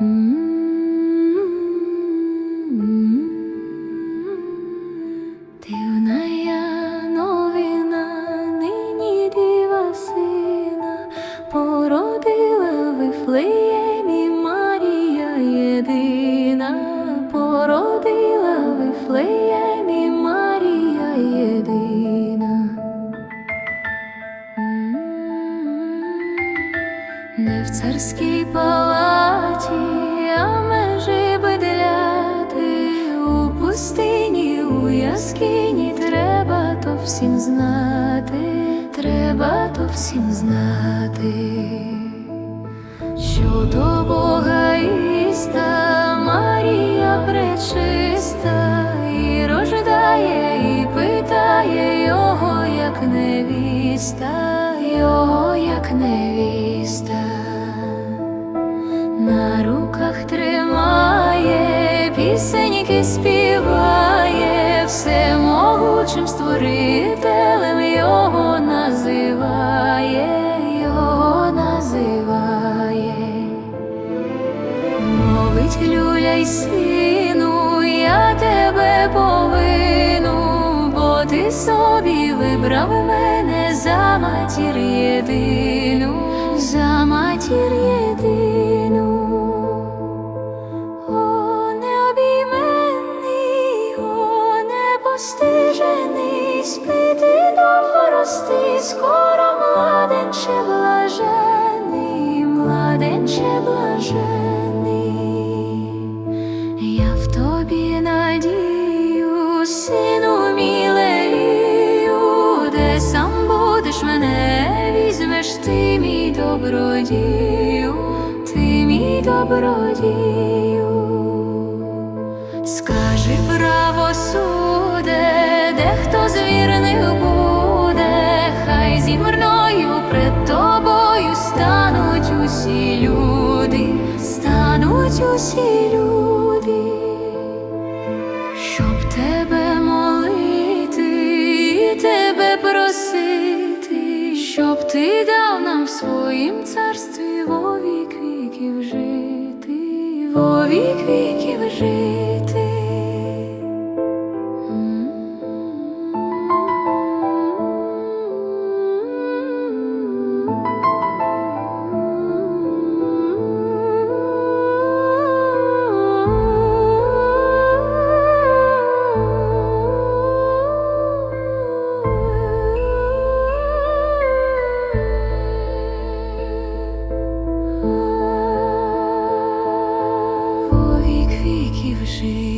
Дивна я новина, нині діва сина породила Вифлеємі Марія єдина, породила Вифлеємі Марія єдина. Не в царській палаті, яскині треба то всім знати, треба то всім знати, що до Бога іста Марія пречиста, і рождає, і питає його, як невіста, його як невіста, на руках тримає, пісеньки співає, всемогучим створителем його називає, його називає. Мовить люля й сину, я тебе повину, бо ти собі вибрав мене за матір єдину, за матір непостижений, спити довго рости, скоро младенче блажений, младенче блажений. Я в тобі надію, сину мілелію, де сам будеш мене, візьмеш ти мій добродію, ти мій добродію. Скажи правосуде, вірних буде, хай зі мною пред тобою стануть усі люди, стануть усі люди, щоб тебе молити і тебе просити, щоб ти дав нам в своїм царстві во вік віків жити, во вік віків жити. she